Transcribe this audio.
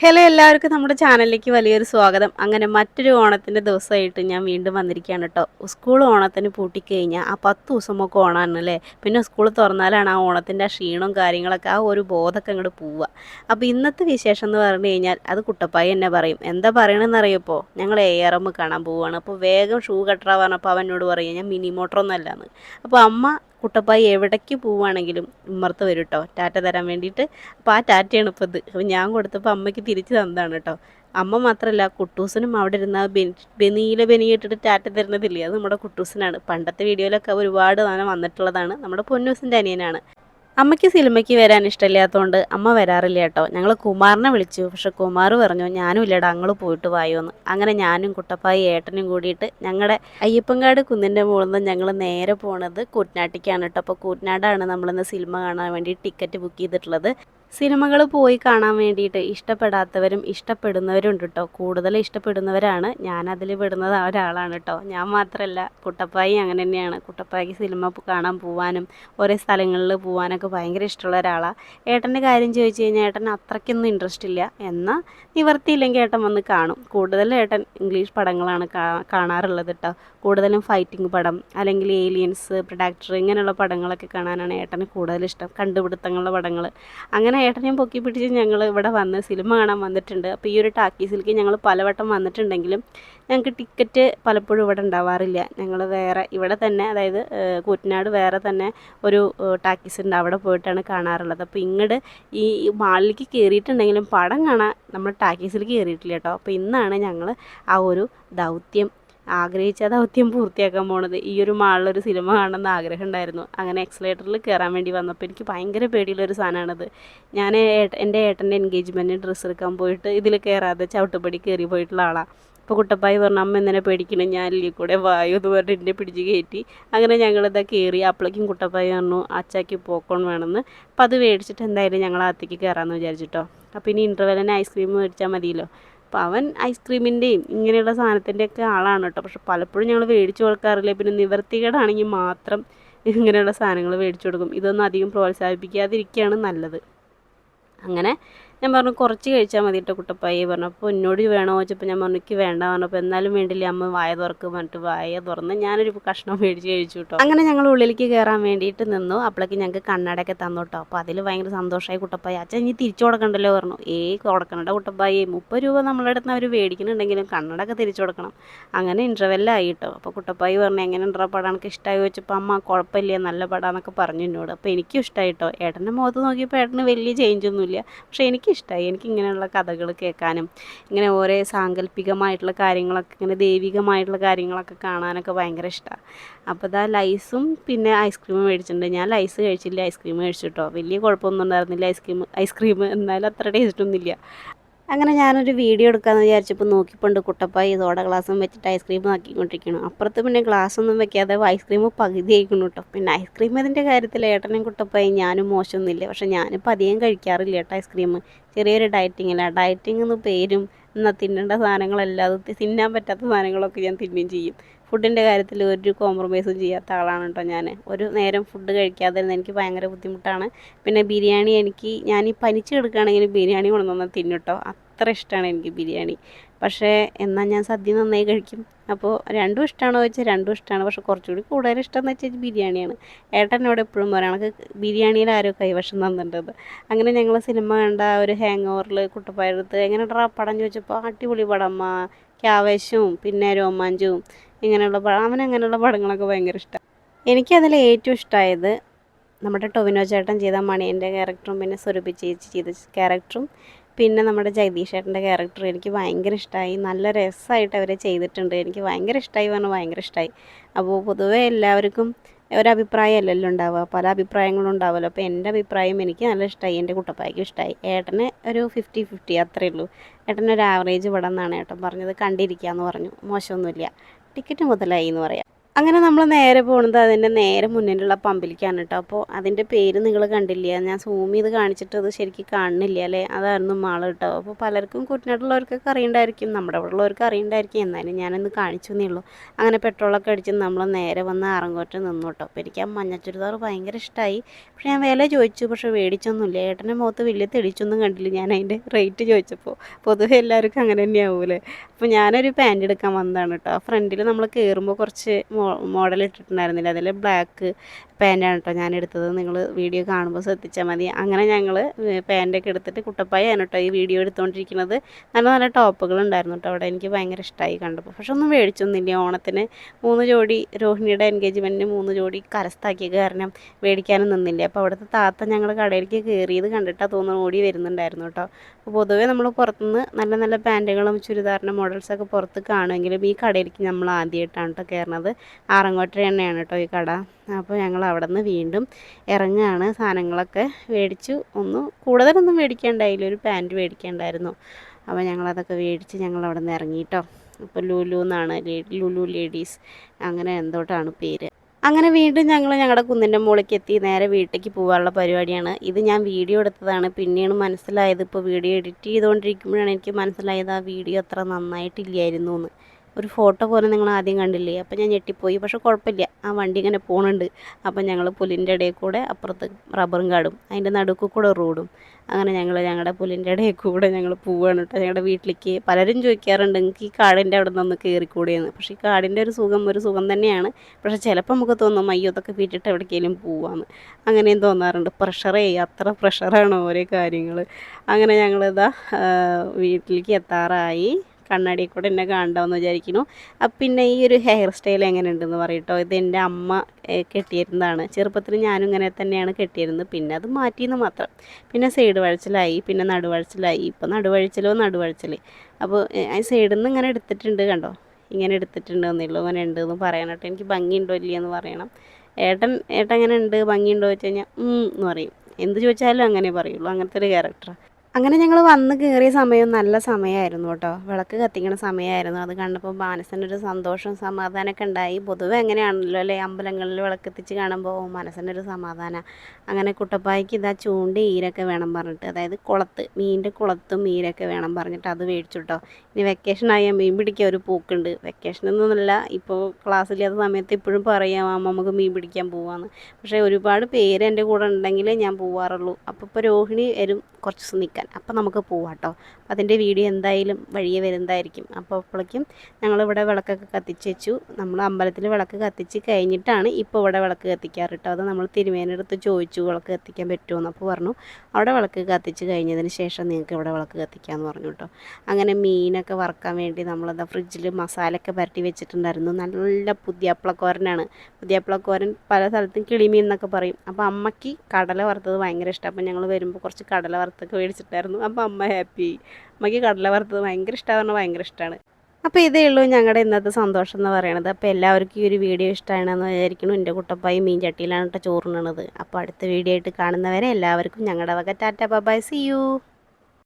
Hello എല്ലാവർക്കും നമ്മുടെ ചാനലിലേക്ക് വലിയൊരു സ്വാഗതം. അങ്ങനെ മറ്റൊരു ഓണത്തിന്റെ ദിവസമായിട്ട് ഞാൻ വീണ്ടും വന്നിരിക്കുകയാണ് കേട്ടോ. സ്കൂൾ ഓണത്തിന് പൂട്ടിക്കഴിഞ്ഞാൽ ആ പത്ത് ദിവസമൊക്കെ ഓണമാണ് അല്ലേ പിന്നെ സ്കൂൾ തുറന്നാലാണ് ആ ഓണത്തിന്റെ ആ ക്ഷീണവും കാര്യങ്ങളൊക്കെ ആ ഒരു ബോധമൊക്കെ അങ്ങോട്ട് പോവുക. അപ്പോൾ ഇന്നത്തെ വിശേഷം എന്ന് പറഞ്ഞു കഴിഞ്ഞാൽ അത് കുട്ടപ്പായി എന്നെ പറയും. എന്താ പറയണമെന്ന് അറിയപ്പോൾ ഞങ്ങൾ എ ആർ എം കാണാൻ പോവുകയാണ്. അപ്പോൾ വേഗം ഷൂ കട്ടറ പറഞ്ഞപ്പോൾ അവനോട് പറയും ഞാൻ മിനി മോട്ടറൊന്നും അല്ലാന്ന്. അപ്പോൾ അമ്മ കുട്ടപ്പായി എവിടേക്ക് പോവുകയാണെങ്കിലും ഉമ്മർത്ത് വരും കേട്ടോ ടാറ്റ തരാൻ വേണ്ടിയിട്ട്. അപ്പോൾ ആ ടാറ്റയാണ് ഇപ്പോൾ ഇത് അപ്പോൾ ഞാൻ കൊടുത്തപ്പോൾ അമ്മയ്ക്ക് തിരിച്ച് തന്നതാണ് കേട്ടോ അമ്മ മാത്രമല്ല കുട്ടൂസനും അവിടെ ഇരുന്ന ബെനീല ബെനി ഇട്ടിട്ട് ടാറ്റ തരുന്നതില്ലേ? അത് നമ്മുടെ കുട്ടൂസനാണ്. പണ്ടത്തെ വീഡിയോയിലൊക്കെ ഒരുപാട് സാധനം വന്നിട്ടുള്ളതാണ്. നമ്മുടെ പൊന്നൂസിന്റെ അനിയനാണ്. അമ്മയ്ക്ക് സിനിമയ്ക്ക് വരാൻ ഇഷ്ടമില്ലാത്തതുകൊണ്ട് അമ്മ വരാറില്ല കേട്ടോ. ഞങ്ങൾ കുമാറിനെ വിളിച്ചു. പക്ഷെ കുമാർ പറഞ്ഞു ഞാനും ഇല്ലടാ അങ്ങൾ പോയിട്ട് വായോന്ന്. അങ്ങനെ ഞാനും കുട്ടപ്പായി ഏട്ടനും കൂടിയിട്ട് ഞങ്ങളുടെ അയ്യപ്പങ്കാട് കുന്നിന്റെ മുകളിൽ നിന്ന് ഞങ്ങൾ നേരെ പോണത് കൂറ്റനാട്ടിക്കാണ് കേട്ടോ. അപ്പോൾ കൂറ്റനാടാണ് നമ്മളിന്ന് സിനിമ കാണാൻ വേണ്ടി ടിക്കറ്റ് ബുക്ക് ചെയ്തിട്ടുള്ളത്. സിനിമകൾ പോയി കാണാൻ വേണ്ടിയിട്ട് ഇഷ്ടപ്പെടാത്തവരും ഇഷ്ടപ്പെടുന്നവരും ഉണ്ട് കേട്ടോ കൂടുതൽ ഇഷ്ടപ്പെടുന്നവരാണ്. ഞാനതിൽ വിടുന്നത് ആ ഒരാളാണ് കേട്ടോ ഞാൻ മാത്രമല്ല കുട്ടപ്പായി അങ്ങനെ തന്നെയാണ്. കുട്ടപ്പായിക്ക് സിനിമ കാണാൻ പോവാനും ഓരോ സ്ഥലങ്ങളിൽ പോവാനൊക്കെ ഭയങ്കര ഇഷ്ടമുള്ള ഒരാളാണ് ഏട്ടന്റെ കാര്യം ചോദിച്ചു കഴിഞ്ഞാൽ ഏട്ടൻ അത്രയ്ക്കൊന്നും ഇൻട്രസ്റ്റ് ഇല്ല. എന്നാൽ നിവർത്തിയില്ലെങ്കിൽ ഏട്ടൻ വന്ന് കാണും. കൂടുതലും ഏട്ടൻ ഇംഗ്ലീഷ് പടങ്ങളാണ് കാണാറുള്ളത് കേട്ടോ കൂടുതലും ഫൈറ്റിംഗ് പടം അല്ലെങ്കിൽ ഏലിയൻസ് പ്രൊഡക്ടർ ഇങ്ങനെയുള്ള പടങ്ങളൊക്കെ കാണാനാണ് ഏട്ടന് കൂടുതൽ ഇഷ്ടം. കണ്ടുപിടുത്തങ്ങളുടെ പടങ്ങൾ അങ്ങനെ ഏട്ടനെയും പൊക്കി പിടിച്ച് ഞങ്ങൾ ഇവിടെ വന്ന് സിനിമ കാണാൻ വന്നിട്ടുണ്ട്. അപ്പോൾ ഈ ഒരു ടാക്കീസിലേക്ക് ഞങ്ങൾ പലവട്ടം വന്നിട്ടുണ്ടെങ്കിലും ഞങ്ങൾക്ക് ടിക്കറ്റ് പലപ്പോഴും ഇവിടെ ഉണ്ടാവാറില്ല. ഞങ്ങൾ വേറെ ഇവിടെ തന്നെ അതായത് കൂറ്റനാട് വേറെ തന്നെ ഒരു ടാക്കീസ് ഉണ്ട് അവിടെ പോയിട്ടാണ് കാണാറുള്ളത്. അപ്പോൾ ഇങ്ങോട്ട് ഈ മാളിലേക്ക് കയറിയിട്ടുണ്ടെങ്കിലും പടം കാണാൻ നമ്മൾ ടാക്കീസിലേക്ക് കയറിയിട്ടില്ല കേട്ടോ. അപ്പോൾ ഇന്നാണ് ഞങ്ങൾ ആ ഒരു ദൗത്യം ആഗ്രഹിച്ച ദൗത്യം പൂർത്തിയാക്കാൻ പോണത്. ഈ ഒരു മാളിലൊരു സിനിമ കാണണമെന്ന് ആഗ്രഹം ഉണ്ടായിരുന്നു അങ്ങനെ എക്സലേറ്ററിൽ കയറാൻ വേണ്ടി വന്നപ്പോൾ എനിക്ക് ഭയങ്കര പേടിയുള്ളൊരു സാധനമാണത് ഞാൻ എന്റെ ഏട്ടന്റെ എൻഗേജ്മെന്റിന് ഡ്രസ്സ് എടുക്കാൻ പോയിട്ട് ഇതിൽ കയറാതെ ചവിട്ടുപടി കയറി പോയിട്ടുള്ള ആളാണ് അപ്പോൾ കുട്ടപ്പായി പറഞ്ഞു അമ്മ എന്നെ പേടിക്കണം? ഞാൻ ഇല്ലേ കൂടെ വായു എന്ന് പറഞ്ഞിട്ട് എന്നെ പിടിച്ച് കയറ്റി അങ്ങനെ ഞങ്ങളിതാ കയറി അപ്പോഴേക്കും കുട്ടപ്പായി പറഞ്ഞു അച്ചാക്കി പോക്കോൺ വേണമെന്ന് അപ്പോൾ അത് മേടിച്ചിട്ട് എന്തായാലും ഞങ്ങൾ അകത്തേക്ക് കയറാമെന്ന് വിചാരിച്ചിട്ടോ. അപ്പോൾ ഇനി ഇന്റർവെല്ലിന് ഐസ്ക്രീം മേടിച്ചാൽ മതിയല്ലോ. അപ്പോൾ അവൻ ഐസ്ക്രീമിന്റെയും ഇങ്ങനെയുള്ള സാധനത്തിന്റെയൊക്കെ ആളാണ് കേട്ടോ. പക്ഷെ പലപ്പോഴും ഞങ്ങൾ മേടിച്ചു കൊടുക്കാറില്ല. പിന്നെ നിവർത്തികേടാണെങ്കിൽ മാത്രം ഇങ്ങനെയുള്ള സാധനങ്ങൾ മേടിച്ചു കൊടുക്കും. ഇതൊന്നും അധികം പ്രോത്സാഹിപ്പിക്കാതിരിക്കുകയാണ് നല്ലത്. അങ്ങനെ ഞാൻ പറഞ്ഞു കുറച്ച് കഴിച്ചാൽ മതി കേട്ടോ കുട്ടപ്പായി പറഞ്ഞു. അപ്പോൾ എന്നോട് വേണോ? ചോദിച്ചപ്പോൾ ഞാൻ പറഞ്ഞു എനിക്ക് വേണ്ട പറഞ്ഞപ്പോൾ എന്നാലും വേണ്ടില്ല അമ്മ വായ തുറക്ക് പറഞ്ഞിട്ട് വായ തുറന്ന് ഞാനൊരു കഷ്ണം മേടിച്ച് കഴിച്ചു കേട്ടോ അങ്ങനെ ഞങ്ങൾ ഉള്ളിലേക്ക് കയറാൻ വേണ്ടിയിട്ട് നിന്നു. അപ്പോഴേക്ക് ഞങ്ങൾക്ക് കണ്ണടയൊക്കെ തന്നു കേട്ടോ അപ്പോൾ അതിൽ ഭയങ്കര സന്തോഷമായി കുട്ടപ്പായി. അച്ഛൻ ഇനി തിരിച്ചു കൊടുക്കണ്ടല്ലോ പറഞ്ഞു. ഏ കൊടുക്കണ്ട കുട്ടപ്പായി. മുപ്പത് രൂപ നമ്മളുടെ അടുത്ത് അവർ മേടിക്കുന്നുണ്ടെങ്കിലും കണ്ണടയൊക്കെ തിരിച്ചു കൊടുക്കണം. അങ്ങനെ ഇന്റർവെല്ലായി കേട്ടോ അപ്പോൾ കുട്ടപ്പായി പറഞ്ഞു എങ്ങനെ ഇന്റർ പടം? എനിക്ക് ഇഷ്ടമായി വെച്ചപ്പോൾ അമ്മ കുഴപ്പമില്ല നല്ല പടാന്നൊക്കെ പറഞ്ഞു എന്നോട്. അപ്പോൾ എനിക്കും ഇഷ്ടമായി കേട്ടോ ഏട്ടന്റെ മുഖത്ത് നോക്കിയപ്പോൾ ഏട്ടന് വലിയ ചേഞ്ചൊന്നുമില്ല പക്ഷേ പക്ഷേ എനിക്കിഷ്ടമായി എനിക്ക് ഇങ്ങനെയുള്ള കഥകൾ കേൾക്കാനും ഇങ്ങനെ ഓരോ സാങ്കല്പികമായിട്ടുള്ള കാര്യങ്ങളൊക്കെ ഇങ്ങനെ ദൈവികമായിട്ടുള്ള കാര്യങ്ങളൊക്കെ കാണാനൊക്കെ ഭയങ്കര ഇഷ്ടമാണ് അപ്പോൾ ഇതാ ലൈസും പിന്നെ ഐസ്ക്രീമും മേടിച്ചിട്ടുണ്ട്. ഞാൻ ലൈസ് കഴിച്ചില്ല ഐസ്ക്രീം കഴിച്ചു കേട്ടോ. വലിയ കുഴപ്പമൊന്നും ഉണ്ടായിരുന്നില്ല ഐസ്ക്രീം ഐസ്ക്രീം എന്നാലും അത്ര ടേസ്റ്റ് ഒന്നുമില്ല. അങ്ങനെ ഞാനൊരു വീഡിയോ എടുക്കാമെന്ന് വിചാരിച്ചപ്പോൾ നോക്കിക്കൊണ്ട് കുട്ടപ്പായി സോഡ ഗ്ലാസ്സും വെച്ചിട്ട് ഐസ്ക്രീം ആക്കിക്കൊണ്ടിരിക്കണം. അപ്പുറത്ത് പിന്നെ ഗ്ലാസ് ഒന്നും വെക്കാതെ ഐസ്ക്രീം പകുതി ആയിക്കണം കേട്ടോ പിന്നെ ഐസ്ക്രീം ഇതിന്റെ കാര്യത്തിൽ ഏട്ടനും കുട്ടപ്പായി ഞാനും മോശമൊന്നുമില്ല പക്ഷെ ഞാനിപ്പോൾ അധികം കഴിക്കാറില്ല കേട്ടോ ഐസ്ക്രീം. ചെറിയൊരു ഡയറ്റിങ്ങില്ല ഡയറ്റിംഗ് എന്ന് പേരും എന്നാൽ തിന്നേണ്ട സാധനങ്ങളല്ലാതെ തിന്നാൻ പറ്റാത്ത സാധനങ്ങളൊക്കെ ഞാൻ തിന്നുകയും ചെയ്യും. ഫുഡിന്റെ കാര്യത്തിൽ ഒരു കോംപ്രമൈസും ചെയ്യാത്ത ആളാണ് കേട്ടോ ഞാൻ ഒരു നേരം ഫുഡ് കഴിക്കാതെ തന്നെ എനിക്ക് ഭയങ്കര ബുദ്ധിമുട്ടാണ്. പിന്നെ ബിരിയാണി എനിക്ക് ഞാൻ ഈ പനിച്ച് കിടക്കുകയാണെങ്കിൽ ബിരിയാണി കൊണ്ടുവന്ന് തിന്നു കേട്ടോ അത്ര ഇഷ്ടമാണ് എനിക്ക് ബിരിയാണി. പക്ഷേ എന്നാൽ ഞാൻ സദ്യ നന്നായി കഴിക്കും. അപ്പോൾ രണ്ടും ഇഷ്ടമാണോ ചോദിച്ചാൽ രണ്ടും ഇഷ്ടമാണ് പക്ഷേ കുറച്ചുകൂടി കൂടുതൽ ഇഷ്ടം എന്ന് വെച്ചാൽ ബിരിയാണിയാണ്. ഏട്ടനോട് എപ്പോഴും പറയാം എനിക്ക് ബിരിയാണിയിൽ ആരോ കൈവശം തന്നിട്ടുണ്ട് അങ്ങനെ ഞങ്ങൾ സിനിമ കണ്ട ഒരു ഹാങ് ഓവറിൽ കുട്ടപ്പായടുത്ത് എങ്ങനെ ഡ്രാ പടം ചോദിച്ചപ്പോൾ അടിപൊളി പടമ്മ ക്യാവേശവും പിന്നെ രോമാഞ്ചവും ഇങ്ങനെയുള്ള അവൻ അങ്ങനെയുള്ള പടങ്ങളൊക്കെ ഭയങ്കര ഇഷ്ടമാണ് എനിക്കതിൽ ഏറ്റവും ഇഷ്ടമായത് നമ്മുടെ ടൊവിനോ ചേട്ടൻ ചെയ്ത മണിയന്റെ ക്യാരക്ടറും പിന്നെ സ്വരൂപി ചേച്ചി ചെയ്ത ക്യാരക്ടറും പിന്നെ നമ്മുടെ ജഗദീഷ് ചേട്ടന്റെ ക്യാരക്ടർ എനിക്ക് ഭയങ്കര ഇഷ്ടമായി നല്ല രസമായിട്ട് അവരെ ചെയ്തിട്ടുണ്ട്. എനിക്ക് ഭയങ്കര ഇഷ്ടമായി പറഞ്ഞാൽ ഭയങ്കര ഇഷ്ടമായി അപ്പോൾ പൊതുവേ എല്ലാവർക്കും ഒരഭിപ്രായമല്ലല്ലോ ഉണ്ടാവുക. പല അഭിപ്രായങ്ങളും ഉണ്ടാവുമല്ലോ അപ്പോൾ എന്റെ അഭിപ്രായം എനിക്ക് നല്ല ഇഷ്ടമായി എന്റെ കുട്ടപ്പായ്ക്കും ഇഷ്ടമായി ഏട്ടന് ഒരു ഫിഫ്റ്റി ഫിഫ്റ്റി അത്രയേ ഉള്ളൂ ഏട്ടനൊരു ആവറേജ് പടം എന്നാണ് ഏട്ടൻ പറഞ്ഞത്. കണ്ടിരിക്കുക എന്ന് പറഞ്ഞു. മോശമൊന്നുമില്ല. ടിക്കറ്റ് മുതലായി എന്ന് പറയാം. അങ്ങനെ നമ്മൾ നേരെ പോകുന്നത് അതിന്റെ നേരെ മുന്നിലുള്ള പമ്പിലേക്കാണ് കേട്ടോ അപ്പോൾ അതിന്റെ പേര് നിങ്ങൾ കണ്ടില്ല? ഞാൻ സൂം ചെയ്ത് കാണിച്ചിട്ട് അത് ശരിക്കും കാണുന്നില്ല അല്ലേ? അതായിരുന്നു മാൾ കേട്ടോ അപ്പോൾ പലർക്കും കുട്ടനാട്ടിലുള്ളവർക്കൊക്കെ അറിയണ്ടായിരിക്കും. നമ്മുടെ ഇവിടെ ഉള്ളവർക്ക് അറിയണ്ടായിരിക്കും. എന്നാലും ഞാനൊന്ന് കാണിച്ചു എന്നേ ഉള്ളൂ. അങ്ങനെ പെട്രോളൊക്കെ അടിച്ച് നമ്മൾ നേരെ വന്ന് അറങ്ങോട്ട് നിന്നു കേട്ടോ അപ്പോൾ എനിക്ക് ആ മഞ്ഞ ചുരിദാർ ഭയങ്കര ഇഷ്ടമായി പക്ഷേ ഞാൻ വില ചോദിച്ചു. പക്ഷേ മേടിച്ചൊന്നുമില്ല. ഏട്ടന്റെ മുഖത്ത് വലിയ തെളിച്ചൊന്നും കണ്ടില്ല ഞാൻ അതിന്റെ റേറ്റ് ചോദിച്ചപ്പോൾ. പൊതുവെ എല്ലാവർക്കും അങ്ങനെ തന്നെയാവൂലേ അപ്പോൾ ഞാനൊരു പാന്റ് എടുക്കാൻ വന്നതാണ് കേട്ടോ ഫ്രണ്ടിൽ നമ്മൾ കയറുമ്പോൾ കുറച്ച് മോഡൽ ഇട്ടിട്ടുണ്ടായിരുന്നില്ല. അതിൽ ബ്ലാക്ക് പാന്റാണ് കേട്ടോ ഞാൻ എടുത്തത്. നിങ്ങൾ വീഡിയോ കാണുമ്പോൾ ശ്രദ്ധിച്ചാൽ മതി. അങ്ങനെ ഞങ്ങൾ പാന്റൊക്കെ എടുത്തിട്ട് കുട്ടപ്പായാണ് കേട്ടോ ഈ വീഡിയോ എടുത്തുകൊണ്ടിരിക്കുന്നത് നല്ല നല്ല ടോപ്പുകൾ ഉണ്ടായിരുന്നു കേട്ടോ അവിടെ. എനിക്ക് ഭയങ്കര ഇഷ്ടമായി കണ്ടപ്പോൾ. പക്ഷെ ഒന്നും മേടിച്ചൊന്നുമില്ല. ഓണത്തിന് മൂന്ന് ജോഡി രോഹിണിയുടെ എൻഗേജ്മെന്റിന് മൂന്ന് ജോഡി കരസ്ഥാക്കിയ കാരണം മേടിക്കാനും നിന്നില്ല. അപ്പോൾ അവിടുത്തെ താത്ത ഞങ്ങൾ കടയിലേക്ക് കയറിയത് കണ്ടിട്ടാണ് തോന്നുന്നു ഓടി വരുന്നുണ്ടായിരുന്നു കേട്ടോ അപ്പോൾ പൊതുവേ നമ്മൾ പുറത്തുനിന്ന് നല്ല നല്ല പാന്റുകളും ചുരിദാറിന്റെ മോഡൽസൊക്കെ പുറത്ത് കാണുമെങ്കിലും ഈ കടയിലേക്ക് നമ്മൾ ആദ്യമായിട്ടാണ് കേട്ടോ കയറുന്നത്. ആറങ്ങോട്ടര എണ്ണയാണ് കേട്ടോ ഈ കട. അപ്പോൾ ഞങ്ങൾ അവിടെ നിന്ന് വീണ്ടും ഇറങ്ങുകയാണ്. സാധനങ്ങളൊക്കെ മേടിച്ചു. ഒന്ന് കൂടുതലൊന്നും മേടിക്കേണ്ടായില്ല ഒരു പാന്റ് മേടിക്കേണ്ടായിരുന്നു. അപ്പോൾ ഞങ്ങളതൊക്കെ മേടിച്ച് ഞങ്ങൾ അവിടെ നിന്ന് ഇറങ്ങിയിട്ടോ അപ്പോൾ ലുലു എന്നാണ് ലുലു ലേഡീസ്. അങ്ങനെ എന്തോട്ടാണ് പേര്. അങ്ങനെ വീണ്ടും ഞങ്ങൾ ഞങ്ങളുടെ കുന്നിന്റെ മുകളിലേക്ക് എത്തി. നേരെ വീട്ടിലേക്ക് പോകാനുള്ള പരിപാടിയാണ്. ഇത് ഞാൻ വീഡിയോ എടുത്തതാണ്. പിന്നെയാണ് മനസ്സിലായത്. ഇപ്പോൾ വീഡിയോ എഡിറ്റ് ചെയ്തുകൊണ്ടിരിക്കുമ്പോഴാണ് എനിക്ക് മനസ്സിലായത് ആ വീഡിയോ അത്ര നന്നായിട്ടില്ലായിരുന്നു എന്ന്. ഒരു ഫോട്ടോ പോലെ നിങ്ങൾ ആദ്യം കണ്ടില്ലേ? അപ്പോൾ ഞാൻ ഞെട്ടിപ്പോയി. പക്ഷെ കുഴപ്പമില്ല. ആ വണ്ടി ഇങ്ങനെ പോകുന്നുണ്ട് അപ്പോൾ ഞങ്ങൾ പുലിന്റെ ഇടയിൽ കൂടെ അപ്പുറത്ത് റബ്ബറും കാടും അതിന്റെ നടുക്ക് കൂടെ റോഡും. അങ്ങനെ ഞങ്ങൾ ഞങ്ങളുടെ പുലിന്റെ ഇടയിൽ കൂടെ ഞങ്ങൾ പോവുകയാണ് കേട്ടോ ഞങ്ങളുടെ വീട്ടിലേക്ക് പലരും ചോദിക്കാറുണ്ട് എനിക്ക് ഈ കാടിന്റെ അവിടെ നിന്ന് കയറിക്കൂടിയെന്ന് പക്ഷേ ഈ കാടിന്റെ ഒരു സുഖം ഒരു സുഖം തന്നെയാണ്. പക്ഷേ ചിലപ്പോൾ നമുക്ക് തോന്നും അയ്യോ അതൊക്കെ വീട്ടിട്ട് എവിടേക്കെങ്കിലും പോവാന്ന്. അങ്ങനെയും തോന്നാറുണ്ട്. പ്രഷറേ അത്ര പ്രഷറാണ് ഓരോ കാര്യങ്ങൾ അങ്ങനെ ഞങ്ങളിതാ വീട്ടിലേക്ക് എത്താറായി. കണ്ണാടി കൂടെ എന്നെ കാണണ്ടാവെന്ന് വിചാരിക്കുന്നു. അപ്പം പിന്നെ ഈ ഒരു ഹെയർ സ്റ്റൈൽ എങ്ങനെ ഉണ്ടെന്ന് പറയട്ടോ ഇത് എന്റെ അമ്മ കെട്ടിയിരുന്നതാണ്. ചെറുപ്പത്തിൽ ഞാനും ഇങ്ങനെ തന്നെയാണ് കെട്ടിയിരുന്നത്. പിന്നെ അത് മാറ്റിയെന്ന് മാത്രം. പിന്നെ സൈഡ് വഴച്ചിലായി പിന്നെ നടുവഴച്ചിലായി. ഇപ്പം നടുവഴച്ചിലോ നടുവഴച്ചിൽ അപ്പോൾ സൈഡിൽ നിന്ന് ഇങ്ങനെ എടുത്തിട്ടുണ്ട് കണ്ടോ? ഇങ്ങനെ എടുത്തിട്ടുണ്ട് എന്നുള്ളൂ അങ്ങനെ ഉണ്ട് എന്ന് പറയണം കേട്ടോ. എനിക്ക് ഭംഗിയുണ്ടോ ഇല്ലയെന്ന് പറയണം. ഏട്ടൻ ഏട്ടൻ എങ്ങനെ ഉണ്ട്? ഭംഗിയുണ്ടോ വെച്ച് കഴിഞ്ഞാൽ എന്ന് പറയും. എന്ത് ചോദിച്ചാലും അങ്ങനെ പറയുള്ളൂ. അങ്ങനത്തെ ഒരു ക്യാരക്ടറാണ് അങ്ങനെ ഞങ്ങൾ വന്ന് കയറിയ സമയം നല്ല സമയമായിരുന്നു കേട്ടോ. വിളക്ക് കത്തിക്കുന്ന സമയമായിരുന്നു അത് കണ്ടപ്പോൾ മനസ്സിനൊരു സന്തോഷം സമാധാനമൊക്കെ ഉണ്ടായി. പൊതുവെ അങ്ങനെയാണല്ലോ അല്ലേ? അമ്പലങ്ങളിൽ വിളക്ക് കത്തിച്ച് കാണുമ്പോൾ മനസ്സിനൊരു സമാധാനം. അങ്ങനെ കുട്ടപ്പായ്ക്ക് ഇതാ ചൂണ്ടി ഈരൊക്കെ വേണം പറഞ്ഞിട്ട് അതായത് കുളത്ത് മീനിന്റെ കുളത്തും ഈരൊക്കെ വേണം പറഞ്ഞിട്ട് അത് മേടിച്ചു കേട്ടോ ഇനി വെക്കേഷൻ ആയാൽ മീൻ പിടിക്കാൻ ഒരു പൂക്കുണ്ട്. വെക്കേഷനൊന്നുമല്ല ഇപ്പോൾ ക്ലാസ്സില്ലാത്ത സമയത്ത് ഇപ്പോഴും പറയാം അമ്മ നമുക്ക് മീൻ പിടിക്കാൻ പോവാന്ന്. പക്ഷേ ഒരുപാട് പേര് എന്റെ കൂടെ ഉണ്ടെങ്കിലേ ഞാൻ പോവാറുള്ളൂ. അപ്പോൾ ഇപ്പോൾ രോഹിണി വരും കുറച്ച് ദിവസം നിൽക്കാൻ അപ്പോൾ നമുക്ക് പോവാം കേട്ടോ അതിന്റെ വീഡിയോ എന്തായാലും വഴിയെ വരുന്നതായിരിക്കും. അപ്പോൾ അപ്പോഴേക്കും ഞങ്ങളിവിടെ വിളക്കൊക്കെ കത്തിച്ച് വെച്ചു. നമ്മൾ അമ്പലത്തിൽ വിളക്ക് കത്തിച്ച് കഴിഞ്ഞിട്ടാണ് ഇപ്പോൾ ഇവിടെ വിളക്ക് കത്തിക്കാറ് കേട്ടോ അത് നമ്മൾ തിരുമേനടുത്ത് ചോദിച്ചു വിളക്ക് കത്തിക്കാൻ പറ്റുമോ അപ്പോൾ പറഞ്ഞു അവിടെ വിളക്ക് കത്തിച്ച് കഴിഞ്ഞതിന് ശേഷം നിങ്ങൾക്ക് ഇവിടെ വിളക്ക് കത്തിക്കാമെന്ന് പറഞ്ഞു കേട്ടോ അങ്ങനെ മീനൊക്കെ വറക്കാൻ വേണ്ടി നമ്മളത് ഫ്രിഡ്ജിൽ മസാലയൊക്കെ പരട്ടി വെച്ചിട്ടുണ്ടായിരുന്നു. നല്ല പുതിയപ്പളക്കോരനാണ്. പുതിയപ്പളക്കോരൻ പല സ്ഥലത്തും കിളിമീൻ എന്നൊക്കെ പറയും. അപ്പോൾ അമ്മയ്ക്ക് കടല വറുത്തത് ഭയങ്കര ഇഷ്ടം. അപ്പോൾ ഞങ്ങൾ വരുമ്പോൾ കുറച്ച് കടല വറുത്തൊക്കെ മേടിച്ചിട്ടായിരുന്നു അപ്പോൾ അമ്മ ഹാപ്പി അമ്മയ്ക്ക് കടല വറുത്തത് ഭയങ്കര ഇഷ്ടമാണ് ഭയങ്കര ഇഷ്ടമാണ് അപ്പോൾ ഇതേ ഉള്ളൂ ഞങ്ങളുടെ ഇന്നത്തെ സന്തോഷം എന്ന് പറയണത്. അപ്പോൾ എല്ലാവർക്കും ഈ ഒരു വീഡിയോ ഇഷ്ടമാണെന്ന് വിചാരിക്കുന്നു. എന്റെ കുട്ടപ്പായി മീൻ ചട്ടിയിലാണ് കേട്ടോ ചോറുണ്ണണത്. അപ്പോൾ അടുത്ത വീഡിയോ ആയിട്ട് കാണുന്നവരെ എല്ലാവർക്കും ഞങ്ങളുടെ വക ടാറ്റ. By C U